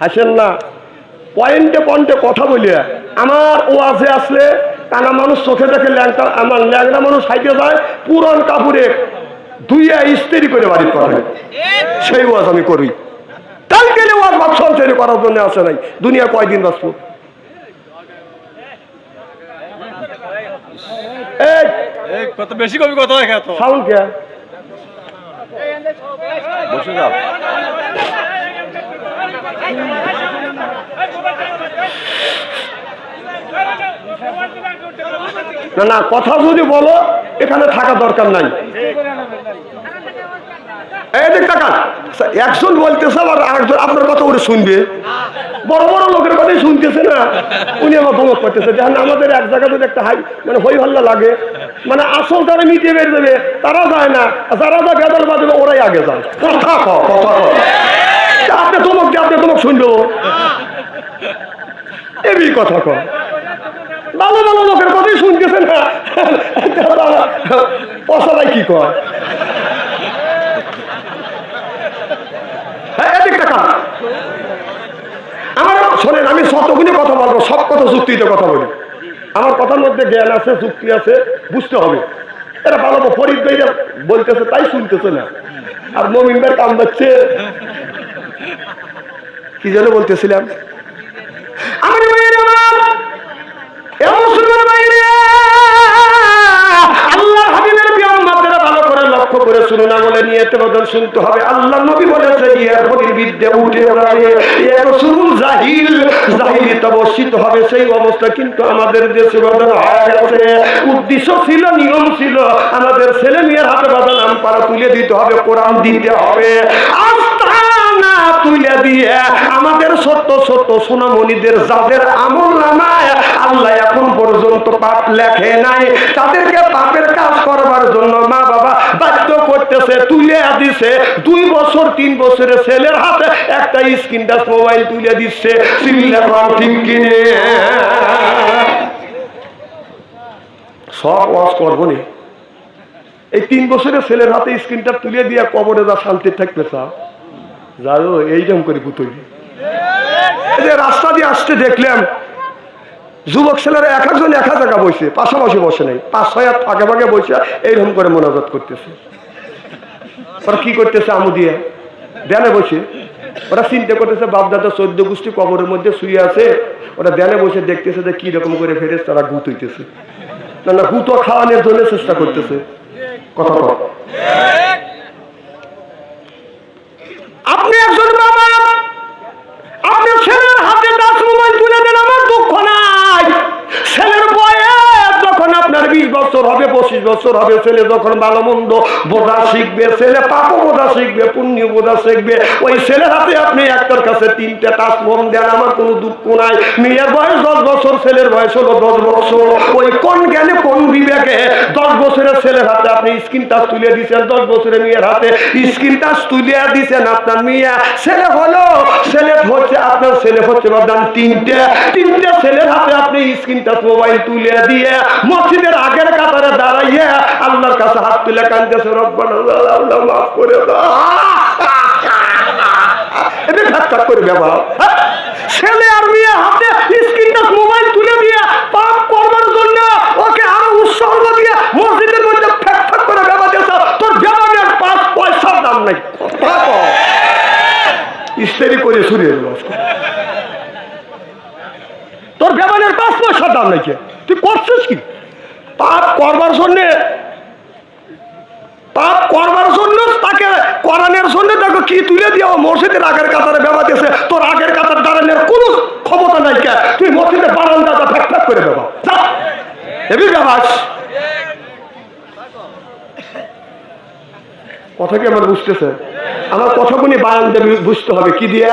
হাসেন না। পয়েন্টে পয়েন্টে কথা বলিয়া আমার ওয়াজে আসলে কানা মানুষ চোখে দেখে ল্যাংটা আমার ল্যাংটা মানুষ হাইতে যায় পুরন কাপড়ে ধুইয়া ইস্ত্রি করে বাড়ি করে সেই ওয়াজ আমি করি। তাই গেলে ওয়াজ ভাব সঞ্চয় করার জন্য আসে নাই। দুনিয়া কয়দিন বাঁচবো? বেশি কবি দেখা সাউন্ড কে? বসে যাও। না না, কথা যদি বলো, এখানে থাকা দরকার নাই। একজন বলতেছে আবার আরেকজন, আপনার কথা ওরে শুনবে। বড় বড় লোকের কথাই শুনতেছে না। উনি আমার ভ্রমণ করতেছে যেন আমাদের এক জায়গা যদি একটা হাই মানে হই হল্লা লাগে মানে আসল তারা মিটিয়ে বের দেবে, তারা যায় না যারা যা বেদল বাজবে ওরাই আগে যায়। কথা কথা আপনি তোমাক শুনব? এবি কথা ক ভালো ভালো লোকের কথাই শুনতেছে না পশালাই কি কয়? হ্যাঁ আমার শোনেন, আমি শতগুণে কথা বলব, সব কথা যুক্তিতে কথা বলি। আমার কথার মধ্যে জ্ঞান আছে, যুক্তি আছে, বুঝতে হবে। এরা ভালো ফরিদ বলতেছে, তাই শুনতেছে না। আর মমিন ভাই কাম বাচ্ছে কি যেন বলতেছিলাম? আমাদের ছিল মেয়ের হাতে বদল আম পারা তুলে দিতে হবে, কোরআন দিতে হবে। তুলে দিয়ে আমাদের সত্য সত্য সোনামণিদের যাদের আমল নামায় আল্লাহ এখন পর্যন্ত পাপ লেখে নাই। তাদেরকে পাপের কাজ করবার জন্য মা বাবা বাধ্য করতেছে তুলে দিছে। দুই বছর, তিন বছরের ছেলের হাতে একটা স্ক্রিন টাচ মোবাইল তুলে দিচ্ছে। সব করব নি। এই তিন বছরের ছেলের হাতে স্ক্রিনটা তুলে দিয়ে কবরে যা শান্তি থাকবে চা যাও এইরকম করে যে রাস্তা দিয়ে আসতে দেখলাম, যুবক ছেলেরা এক একজন এক জায়গা বসে, পাশাপাশি বসে নাই, পাঁচ, ছয় হাত ফাঁকে ফাঁকে বসে এইরকম করে মোনাজাত করতেছে। ওরা কি করতেছে আমু দিয়ে? ধ্যানে বসে। ওরা চিন্তা করতেছে, বাপদাদা চোদ্দ গোষ্ঠী কবরের মধ্যে শুয়ে আছে। ওরা ধ্যানে বসে দেখতেছে যে কি রকম করে ফেরে তারা গুত হইতেছে। না না গুতো খাওয়ানোর জন্য চেষ্টা করতেছে। কথা কর আপনি একজন বাবা বছর হবে ছেলে যখন ভালো মন্দ বোঝা শিখবে, ছেলে পাপ বোঝা শিখবে পুণ্য বোঝা শিখবে। ওই ছেলের হাতে আপনি একটার কাছে তিনটে তাস মন দেন, আমার কোনো দুঃখ নাই। মেয়ের বয়স দশ বছর, ছেলের বয়স হলো দশ বছর। ওই কোন জ্ঞানে, কোন বিবেকে দশ বছরের ছেলের হাতে আপনি স্ক্রিন টাচ তুলে দিয়েছেন? দশ বছরের মেয়ের হাতে স্ক্রিন টাচ তুলে দিয়েছেন আপনার মেয়ে। ছেলে হলো ছেলে ছেলে হচ্ছে বাদান তিনটে। তিনটে ছেলের হাতে আপনি স্ক্রিন টাচ মোবাইল তুলে দিয়ে মসজিদের আগের কাতারে দাঁড়াইয়ে আল্লাহর কাছে হাত তুলে কানতেছে রব্বানা মাফ করে এটা ঠাট্টা করে ব্যবহার। হ্যাঁ? ছেলে আর মেয়ে হাতে স্ক্রিন টাচ মোবাইল তুলে দিয়ে পাপ করবার জন্য ওকে আরও উৎসর্গ দিয়ে মসজিদের মধ্যে ফ্যাক ফ্যাক করে ব্যবহার দিয়েছে। তোর ব্যবহারের পাঁচ পয়সার দাম নাই। ইস্তেরি করে সরিয়ে দেবো আজকে। তোর পাঁচ পয়সার দাম তুই করছিস কি? পাপ করবার জন্যে, পাপ করবার জন্য তাকে করানোর জন্য দেখো কি তুলে দিয়ে মসজিদের আগের কাতারে তোর আগের কাতার দাঁড়ানোর কোনো ক্ষমতা নাই কে? তুই মসজিদের বারান্দাটা ফ্যাক ফ্যাক করে দেবা এবি ব্যবহার কথা কি আমার বুঝতেছে? আমার কথাগুলি বায়ান দেবে বুঝতে হবে কি দিয়া?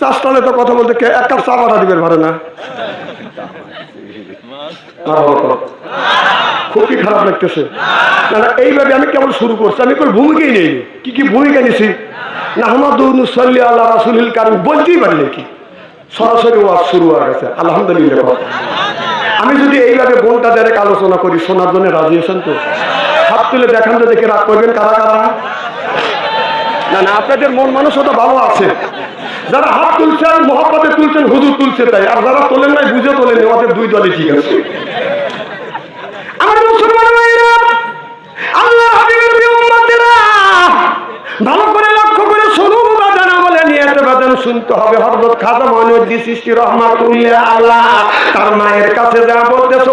চাষটালে তো কথা বলতে এক কাপ চা পাঠা দিবেন পারে না? খুবই খারাপ লাগতেছে। এইভাবে আমি কেমন শুরু করছি। আমি কোনো ভূমিকাই নেই কি কি ভূমিকা নিছি? না হামাদুল্লি আল্লাহ রাসুল কারণ বলতেই পারি নাকি সরাসরি ওয়াজ শুরু হয়ে গেছে। আলহামদুলিল্লাহ। আমি যদি এইভাবে বোনটা ডাইরেক্ট আলোচনা করি, শোনার জন্য রাজি আছেন তো? হাত তুলে দেখান তো দেখে রাগ করবেন কারা কারা? না না, আপনাদের মন মানসতা ভালো আছে। যারা হাত তুলছেন মহাপদে তুলছেন হুজুর তুলছে তাই। আর যারা তোলেন নাই, বুঝে তোলেন ওদের দুই দলই ঠিক আছে। আমার মুসলমান ভাইরা আল্লাহ হাবিবের উম্মতেরা, ভালো করে লক্ষ্য করে শুনুন, বাজান নিয়তে বাজান শুনতে হবে। খাজা সৃষ্টি রহমাতুল্লাহ তার মায়ের কাছে যা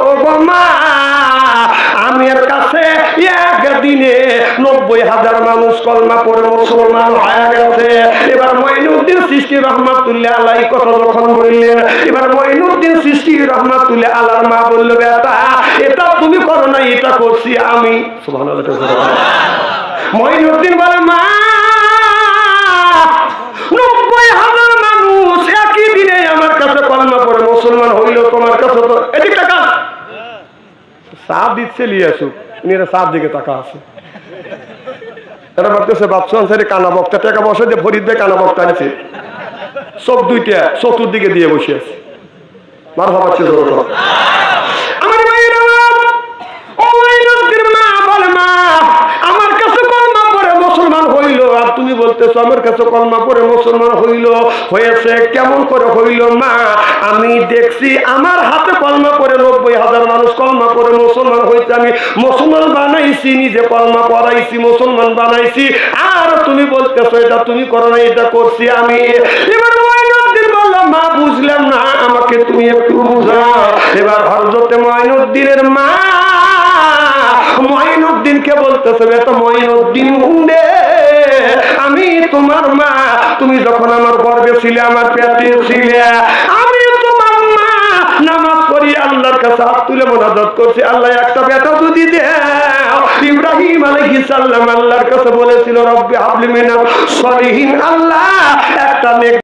ও মা এর কাছে একদিনে নব্বই হাজার মানুষ কলমা পড়ে মুসলমান হয়ে গেছে। এবার মঈনুদ্দিন সৃষ্টি রহমাতুল্লাহ আল্লাহ এই কথা যখন বললেন, এবার মঈনুদ্দিন সৃষ্টি রহমাতুল্লাহ আল্লাহর মা বলল, বেটা, এটা তুমি করো না এটা করছি আমি। সুবহানাল্লাহ বলে, মা নব্বই হাজার মানুষ একই দিনে আমার কাছে কলমা পড়ে মুসলমান হইল তোমার কাছে তো এদিক টাকা সাপ দিচ্ছে লিয়ে আসুক উনি এটা সাপ দিকে টাকা আছে। এরা ভাবতেছে, বাপসু, আনসারি, কানা বক্তা। টাকা বসে যে ফরিদ দিয়ে কানা বক্তা আছে সব দুইটা চতুর্দিকে দিয়ে বসে আছে। মার ভাবাচ্ছে বলতেছো, আমার কাছে কলমা পড়ে মুসলমান হইল, হয়েছে কেমন করে হইল, মা? আমি দেখছি আমার হাতে কলমা পড়ে নব্বই হাজার মানুষ কলমা পড়ে মুসলমান হয়েছে আমি মুসলমান বানাইছি, নিজে কলমা পড়াইছি, মুসলমান বানাইছি। আর তুমি বলতেছো, এটা তুমি করো না, এটা করছি আমি। এবার মা, বুঝলাম না, আমাকে তুমি একটু বুঝাও। এবার হরজতে মঈনুদ্দিনের মা মঈনুদ্দিনকে বলতেছে, বেটা মঈনুদ্দিন উন্ডে তোমার মা, তুমি যখন আমার গর্বে ছিলে, আমার পেটে ছিলে, আমি তোমার মা। নামাজ পড়ি, আল্লাহর কাছে হাত তুলে মোনাজাত করছি। আল্লাহ একটা বেটা যদি দেও, ইব্রাহিম আলাইহিস সালাম আল্লাহর কাছে বলেছিল, রব্বি হাবলি মিনাস সলিহিন। আল্লাহ, একটা নেক